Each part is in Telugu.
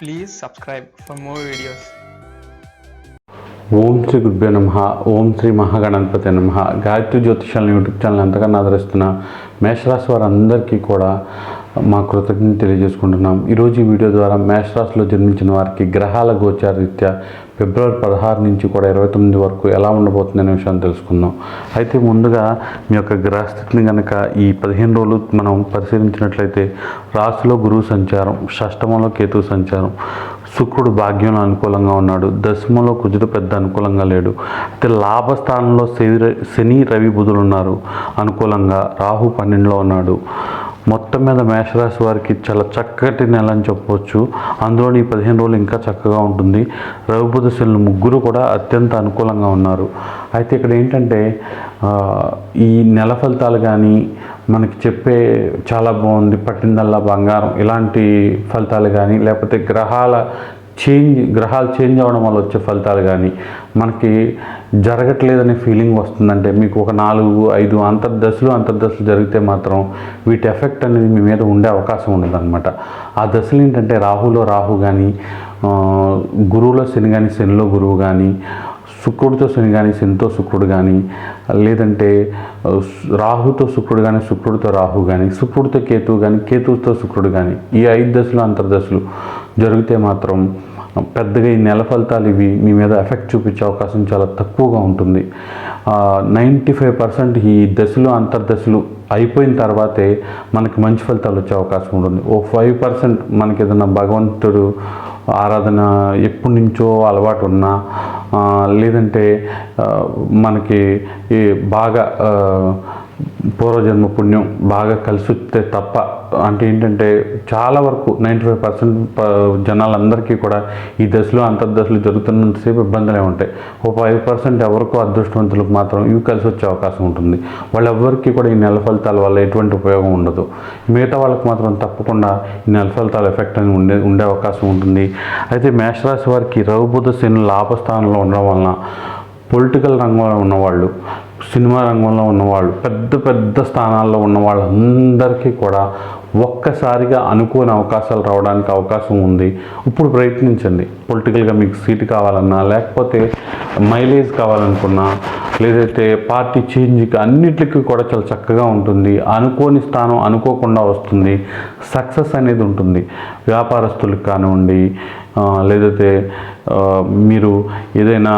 Please subscribe for more videos ఓం శ్రీ గురుభ్యో నమ ఓం శ్రీ మహాగణపతి నమ. గాయత్రి జ్యోతిషాలను యూట్యూబ్ ఛానల్ ఎంతగానో ఆదరిస్తున్న మేషరాశి వారందరికీ కూడా మా కృతజ్ఞత తెలియజేసుకుంటున్నాం. ఈరోజు ఈ వీడియో ద్వారా మేషరాశిలో జన్మించిన వారికి గ్రహాల గోచార రీత్యా ఫిబ్రవరి పదహారు నుంచి కూడా ఇరవై తొమ్మిది వరకు ఎలా ఉండబోతుంది అనే విషయాన్ని తెలుసుకుందాం. అయితే ముందుగా మీ యొక్క గ్రహస్థితిని కనుక ఈ పదిహేను రోజులు మనం పరిశీలించినట్లయితే రాశిలో గురువు సంచారం షష్టమంలో కేతువు సంచారం శుక్రుడు భాగ్యంలో అనుకూలంగా ఉన్నాడు దశమంలో కుజుడు పెద్ద అనుకూలంగా లేడు. అయితే లాభస్థానంలో శని శని రవి బుధులు ఉన్నారు అనుకూలంగా రాహు పన్నెండులో ఉన్నాడు. మొత్తం మీద మేషరాశి వారికి చాలా చక్కటి నెల అని చెప్పవచ్చు అందులో ఈ పదిహేను రోజులు ఇంకా చక్కగా ఉంటుంది. రఘుపతి బుధ శనులు ముగ్గురు కూడా అత్యంత అనుకూలంగా ఉన్నారు. అయితే ఇక్కడ ఏంటంటే ఈ నెల ఫలితాలు కానీ మనకి చెప్పే చాలా బాగుంది పట్టిందల్లా బంగారం ఇలాంటి ఫలితాలు కానీ లేకపోతే గ్రహాల చేంజ్ గ్రహాలు చేంజ్ అవ్వడం వల్ల వచ్చే ఫలితాలు కానీ మనకి జరగట్లేదనే ఫీలింగ్ వస్తుందంటే మీకు ఒక నాలుగు ఐదు అంతర్దశలు అంతర్దశలు జరిగితే మాత్రం వీటి ఎఫెక్ట్ అనేది మీ మీద ఉండే అవకాశం ఉండదన్నమాట. ఆ దశలు ఏంటంటే రాహులో రాహు కానీ గురువులో శని కానీ శనిలో గురువు కానీ శుక్రుడితో శని కానీ శనితో శుక్రుడు కానీ లేదంటే రాహుతో శుక్రుడు కానీ శుక్రుడితో రాహు కానీ శుక్రుడితో కేతువు కానీ కేతువుతో శుక్రుడు కానీ ఈ ఐదు దశలు అంతర్దశలు జరిగితే మాత్రం పెద్దగా ఈ నెల ఫలితాలు ఇవి మీ మీద ఎఫెక్ట్ చూపించే అవకాశం చాలా తక్కువగా ఉంటుంది. నైంటీ ఫైవ్ పర్సెంట్ ఈ దశలు అంతర్దశలు అయిపోయిన తర్వాతే మనకి మంచి ఫలితాలు వచ్చే అవకాశం ఉంటుంది. ఓ ఫైవ్ పర్సెంట్ మనకి ఏదైనా భగవంతుడు ఆరాధన ఎప్పటి నుంచో అలవాటు ఉన్నా లేదంటే మనకి ఈ బాగా పూర్వజన్మ పుణ్యం బాగా కలిసి వస్తే తప్ప అంటే ఏంటంటే చాలా వరకు నైంటీ ఫైవ్ పర్సెంట్ జనాలందరికీ కూడా ఈ దశలో అంతర్దశలు జరుగుతున్నంతసేపు ఇబ్బందులే ఉంటాయి. ఓ ఫైవ్ పర్సెంట్ ఎవరికో అదృష్టవంతులకు మాత్రం ఇవి కలిసి వచ్చే అవకాశం ఉంటుంది. వాళ్ళెవ్వరికీ కూడా ఈ నెల ఫలితాల వల్ల ఎటువంటి ఉపయోగం ఉండదు. మిగతా వాళ్ళకి మాత్రం తప్పకుండా ఈ నెల ఫలితాల ఎఫెక్ట్ అని ఉండే ఉండే అవకాశం ఉంటుంది. అయితే మేషరాశి వారికి రఘుబుధ శని లాభస్థానంలో ఉండడం వలన పొలిటికల్ రంగంలో ఉన్నవాళ్ళు సినిమా రంగంలో ఉన్నవాళ్ళు పెద్ద పెద్ద స్థానాల్లో ఉన్న వాళ్ళందరికీ కూడా ఒక్కసారిగా అనుకోని అవకాశాలు రావడానికి అవకాశం ఉంది. ఇప్పుడు ప్రయత్నించండి. పొలిటికల్గా మీకు సీటు కావాలన్నా లేకపోతే మైలేజ్ కావాలనుకున్నా లేదైతే పార్టీ చేంజ్కి అన్నిటికీ కూడా చాలా చక్కగా ఉంటుంది. అనుకోని స్థానం అనుకోకుండా వస్తుంది. సక్సెస్ అనేది ఉంటుంది. వ్యాపారస్తులకు కానివ్వండి లేదైతే మీరు ఏదైనా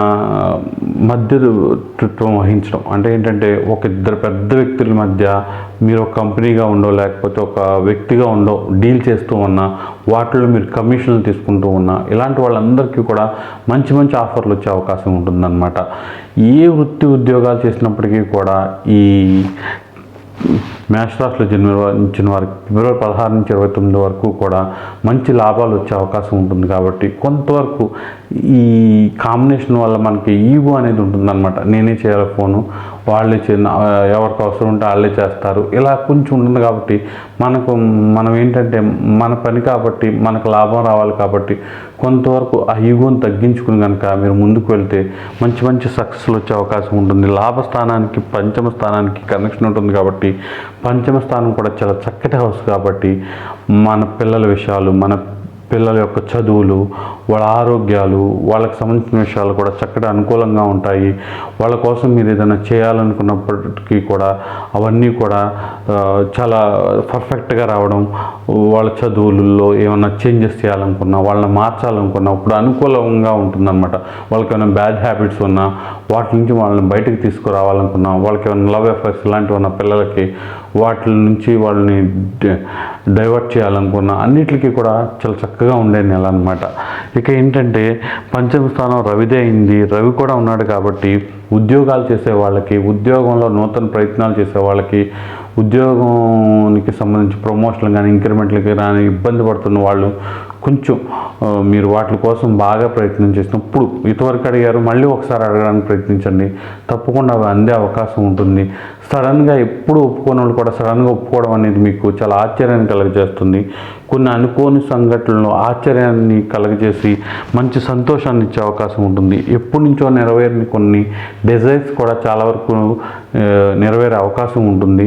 మధ్యత్వం వహించడం. అంటే ఏంటంటే ఒక ఇద్దరు పెద్ద వ్యక్తుల మధ్య మీరు ఒక కంపెనీగా ఉండో లేకపోతే ఒక వ్యక్తిగా ఉండో డీల్ చేస్తూ ఉన్నా వాటిలో మీరు కమిషన్లు తీసుకుంటూ ఉన్నా ఇలాంటి వాళ్ళందరికీ కూడా మంచి మంచి ఆఫర్లు వచ్చే అవకాశం ఉంటుందన్నమాట. ఏ వృత్తి ఉద్యోగాలు చేసినప్పటికీ కూడా ఈ మేషరాశిలో జన్మించిన వారికి ఫిబ్రవరి పదహారు నుంచి ఇరవై తొమ్మిది వరకు కూడా మంచి లాభాలు వచ్చే అవకాశం ఉంటుంది కాబట్టి కొంతవరకు ఈ కాంబినేషన్ వల్ల మనకి ఈగో అనేది ఉంటుందన్నమాట. నేనే చేయాలి ఫోను వాళ్ళే చే ఎవరికి అవసరం ఉంటే వాళ్ళే చేస్తారు. ఇలా కొంచెం ఉంటుంది కాబట్టి మనకు మనం ఏంటంటే మన పని కాబట్టి మనకు లాభం రావాలి కాబట్టి కొంతవరకు ఆ ఈగోని తగ్గించుకుని కనుక మీరు ముందుకు వెళ్తే మంచి మంచి సక్సెస్లు వచ్చే అవకాశం ఉంటుంది. లాభస్థానానికి పంచమ స్థానానికి కనెక్షన్ ఉంటుంది కాబట్టి పంచమ స్థానం కూడా చాలా చక్కటి హౌస్ కాబట్టి మన పిల్లల విషయాలు మన పిల్లల యొక్క చదువులు వాళ్ళ ఆరోగ్యాలు వాళ్ళకి సంబంధించిన విషయాలు కూడా చక్కటి అనుకూలంగా ఉంటాయి. వాళ్ళ కోసం మీరు ఏదైనా చేయాలనుకున్నప్పటికీ కూడా అవన్నీ కూడా చాలా పర్ఫెక్ట్గా రావడం వాళ్ళ చదువులలో ఏమైనా చేంజెస్ చేయాలనుకున్నా వాళ్ళని మార్చాలనుకున్నా ఇప్పుడు అనుకూలంగా ఉంటుందన్నమాట. వాళ్ళకి ఏమైనా బ్యాడ్ హ్యాబిట్స్ ఉన్నా వాటి నుంచి వాళ్ళని బయటకు తీసుకురావాలనుకున్నా వాళ్ళకి ఏమైనా లవ్ ఎఫర్ట్స్ ఇలాంటివి ఉన్న పిల్లలకి వాటి నుంచి వాళ్ళని డైవర్ట్ చేయాలనుకున్నా అన్నిటికీ కూడా చాలా చక్కగా ఉండే నెల అనమాట ఇక ఏంటంటే పంచమ స్థానం రవిదే అయింది. రవి కూడా ఉన్నాడు కాబట్టి ఉద్యోగాలు చేసే వాళ్ళకి ఉద్యోగంలో నూతన ప్రయత్నాలు చేసే వాళ్ళకి ఉద్యోగానికి సంబంధించి ప్రమోషన్లు కానీ ఇంక్రిమెంట్లకి కానీ ఇబ్బంది పడుతున్న వాళ్ళు కొంచెం మీరు వాటి కోసం బాగా ప్రయత్నం చేసినప్పుడు ఇటువరకు అడిగారు మళ్ళీ ఒకసారి అడగడానికి ప్రయత్నించండి. తప్పకుండా అవి అందే అవకాశం ఉంటుంది. సడన్గా ఎప్పుడు ఒప్పుకోని వాళ్ళు కూడా సడన్గా ఒప్పుకోవడం అనేది మీకు చాలా ఆశ్చర్యాన్ని కలగజేస్తుంది. కొన్ని అనుకోని సంఘటనలు ఆశ్చర్యాన్ని కలగజేసి మంచి సంతోషాన్ని ఇచ్చే అవకాశం ఉంటుంది. ఎప్పటి నుంచో నెరవేరని కొన్ని డిజైర్స్ కూడా చాలా వరకు నెరవేరే అవకాశం ఉంటుంది.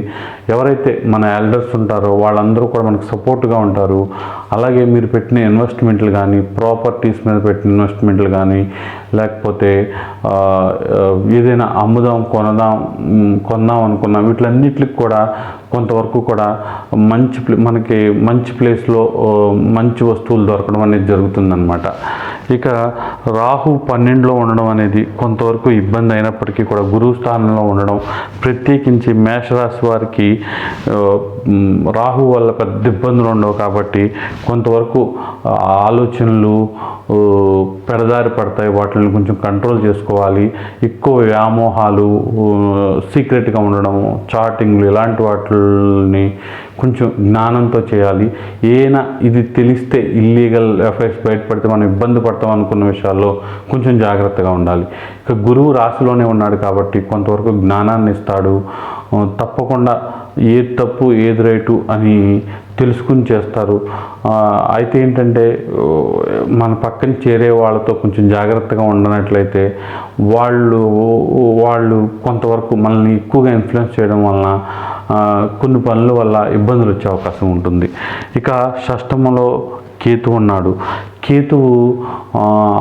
ఎవరైతే మన ఎల్డర్స్ ఉంటారో వాళ్ళందరూ కూడా మనకు సపోర్ట్గా ఉంటారు. అలాగే మీరు పెట్టిన ఇన్వెస్ట్మెంట్లు కానీ ప్రాపర్టీస్ మీద పెట్టిన ఇన్వెస్ట్మెంట్లు కానీ లేకపోతే ఏదైనా అమ్ముదాం కొనదాం కొందాం అనుకున్నాం వీటిలన్నిటికి కూడా కొంతవరకు కూడా మంచి ప్లే మనకి మంచి ప్లేస్లో మంచి వస్తువులు దొరకడం అనేది జరుగుతుందన్నమాట. ఇక రాహు పన్నెండులో ఉండడం అనేది కొంతవరకు ఇబ్బంది అయినప్పటికీ కూడా గురువు స్థానంలో ఉండడం ప్రత్యేకించి మేషరాశి వారికి రాహు వల్ల పెద్ద ఇబ్బందులు ఉండవు కాబట్టి కొంతవరకు ఆలోచనలు పెడదారి పడతాయి. వాటిని కొంచెం కంట్రోల్ చేసుకోవాలి. ఎక్కువ వ్యామోహాలు సీక్రెట్గా ఉండడం చాటింగ్లు ఇలాంటి వాటిలో వాటిని కొంచెం జ్ఞానంతో చేయాలి. ఏనా ఇది తెలిస్తే ఇల్లీగల్ అఫైర్స్ బయటపడితే మనం ఇబ్బంది పడతాం అనుకున్న విషయాల్లో కొంచెం జాగ్రత్తగా ఉండాలి. ఇక గురువు రాశిలోనే ఉన్నాడు కాబట్టి కొంతవరకు జ్ఞానాన్ని ఇస్తాడు. తప్పకుండా ఏది తప్పు ఏది రైటు అని తెలుసుకుని చేస్తారు. అయితే ఏంటంటే మన పక్కన చేరే వాళ్ళతో కొంచెం జాగ్రత్తగా ఉండనట్లయితే వాళ్ళు వాళ్ళు కొంతవరకు మనల్ని ఎక్కువగా ఇన్ఫ్లుయెన్స్ చేయడం వలన కొన్ని పనుల వల్ల ఇబ్బందులు వచ్చే అవకాశం ఉంటుంది. ఇక షష్టమంలో కేతు ఉన్నాడు. కేతువు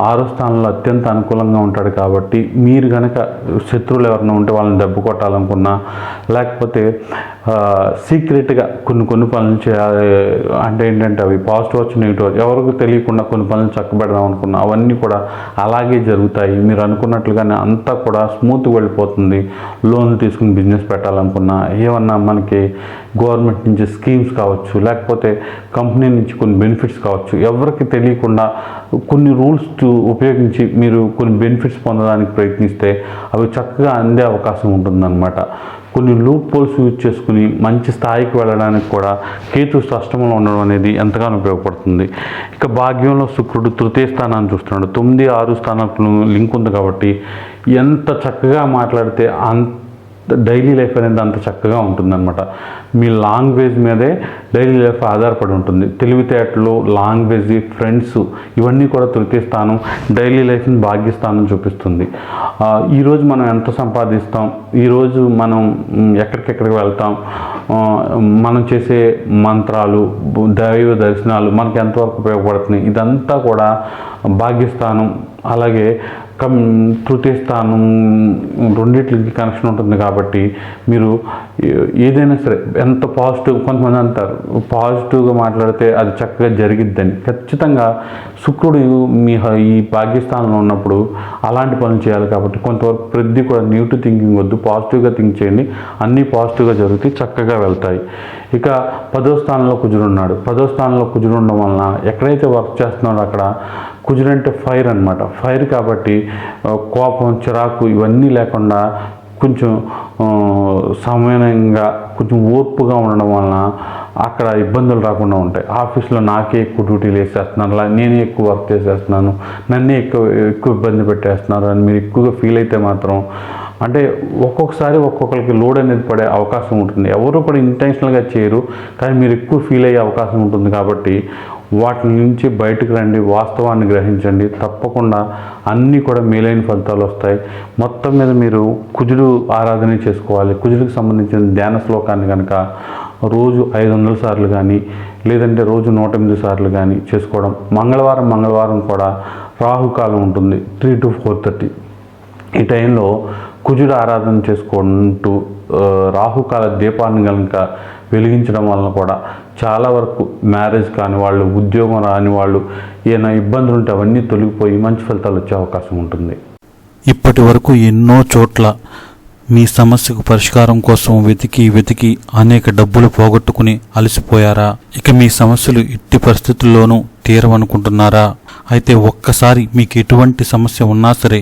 ఆరో స్థానంలో అత్యంత అనుకూలంగా ఉంటాడు కాబట్టి మీరు కనుక శత్రువులు ఎవరైనా ఉంటే వాళ్ళని దెబ్బ కొట్టాలనుకున్నా లేకపోతే సీక్రెట్గా కొన్ని కొన్ని పనులు చేయాలి అంటే ఏంటంటే అవి పాజిటివ్ వచ్చి నెగిటివ్ వచ్చి ఎవరికి తెలియకుండా కొన్ని పనులు చక్కబెడదాం అనుకున్నా అవన్నీ కూడా అలాగే జరుగుతాయి. మీరు అనుకున్నట్లుగానే అంతా కూడా స్మూత్ వెళ్ళిపోతుంది. లోన్లు తీసుకుని బిజినెస్ పెట్టాలనుకున్నా ఏమన్నా మనకి గవర్నమెంట్ నుంచి స్కీమ్స్ కావచ్చు లేకపోతే కంపెనీ నుంచి కొన్ని బెనిఫిట్స్ కావచ్చు ఎవరికి తెలియకుండా కొన్ని రూల్స్ ఉపయోగించి మీరు కొన్ని బెనిఫిట్స్ పొందడానికి ప్రయత్నిస్తే అవి చక్కగా అందే అవకాశం ఉంటుందన్నమాట. కొన్ని లూప్ పోల్స్ యూజ్ చేసుకుని మంచి స్థాయికి వెళ్ళడానికి కూడా కేతు స్పష్టంలో ఉండడం అనేది ఎంతగానో ఉపయోగపడుతుంది. ఇక భాగ్యంలో శుక్రుడు తృతీయ స్థానాన్ని చూస్తున్నాడు. తొమ్మిది ఆరు స్థానాలకు లింక్ ఉంది కాబట్టి ఎంత చక్కగా మాట్లాడితే అంత డైలీ లైఫ్ అనేది అంత చక్కగా ఉంటుందన్నమాట. మీ లాంగ్వేజ్ మీదే డైలీ లైఫ్ ఆధారపడి ఉంటుంది. తెలివితేటలు లాంగ్వేజ్ ఫ్రెండ్స్ ఇవన్నీ కూడా తృతీయ స్థానం డైలీ లైఫ్ని భాగ్యస్థానం చూపిస్తుంది. ఈరోజు మనం ఎంత సంపాదిస్తాం? ఈరోజు మనం ఎక్కడికెక్కడికి వెళ్తాం? మనం చేసే మంత్రాలు దైవ దర్శనాలు మనకి ఎంతవరకు ఉపయోగపడుతున్నాయి? ఇదంతా కూడా భాగ్యస్థానం. అలాగే కం తృతీయ స్థానం రెండింటికి కనెక్షన్ ఉంటుంది కాబట్టి మీరు ఏదైనా సరే ఎంత పాజిటివ్ కొంతమంది అంటారు పాజిటివ్గా మాట్లాడితే అది చక్కగా జరిగిద్దని. ఖచ్చితంగా శుక్రుడు మీ హ- ఈ భాగ్యస్థానంలో ఉన్నప్పుడు అలాంటి పనులు చేయాలి కాబట్టి కొంతవరకు ప్రతి కూడా నెగిటివ్ థింకింగ్ వద్దు పాజిటివ్గా థింక్ చేయండి. అన్నీ పాజిటివ్గా జరిగితే చక్కగా వెళ్తాయి. ఇక పదో స్థానంలో కుజుడు ఉన్నాడు. పదో స్థానంలో కుజుడు ఉండడం వలన ఎక్కడైతే వర్క్ చేస్తున్నాడో అక్కడ కుజుడు అంటే ఫైర్ అనమాట ఫైర్ కాబట్టి కోపం చిరాకు ఇవన్నీ లేకుండా కొంచెం సమయంగా కొంచెం ఓర్పుగా ఉండడం వలన అక్కడ ఇబ్బందులు రాకుండా ఉంటాయి. ఆఫీస్లో నాకే ఎక్కువ డ్యూటీలు వేసేస్తున్నారు. నేనే ఎక్కువ వర్క్ చేసేస్తున్నాను. నన్నే ఎక్కువ ఎక్కువ ఇబ్బంది పెట్టేస్తున్నారు అని మీరు ఎక్కువగా ఫీల్ అయితే మాత్రం అంటే ఒక్కొక్కసారి ఒక్కొక్కరికి లోడ్ అనేది పడే అవకాశం ఉంటుంది. ఎవరు కూడా ఇంటెన్షనల్గా చేయరు. కానీ మీరు ఎక్కువ ఫీల్ అయ్యే అవకాశం ఉంటుంది కాబట్టి వాటి నుంచి బయటకు రండి వాస్తవాన్ని గ్రహించండి. తప్పకుండా అన్నీ కూడా మేలైన ఫలితాలు వస్తాయి. మొత్తం మీద మీరు కుజుడు ఆరాధన చేసుకోవాలి. కుజుడికి సంబంధించిన ధ్యాన శ్లోకాన్ని కనుక రోజు ఐదు వందల సార్లు కానీ లేదంటే రోజు నూట ఎనిమిది సార్లు కానీ చేసుకోవడం. మంగళవారం మంగళవారం కూడా రాహుకాలం ఉంటుంది. త్రీ టు ఫోర్ థర్టీ ఈ టైంలో కుజుడు ఆరాధన చేసుకుంటూ రాహుకాల దీపాన్ని కనుక వెలిగించడం వలన కూడా చాలా వరకు మ్యారేజ్ కాని వాళ్ళు ఉద్యోగం రాని వాళ్ళు ఏమైనా ఇబ్బందులు ఉంటే అవన్నీ తొలగిపోయి మంచి ఫలితాలు వచ్చే అవకాశం ఉంటుంది. ఇప్పటి వరకు ఎన్నో చోట్ల మీ సమస్యకు పరిష్కారం కోసం వెతికి వెతికి అనేక డబ్బులు పోగొట్టుకుని అలసిపోయారా? ఇక మీ సమస్యలు ఎట్టి పరిస్థితుల్లోనూ తీరవనుకుంటున్నారా? అయితే ఒక్కసారి మీకు ఎటువంటి సమస్య ఉన్నా సరే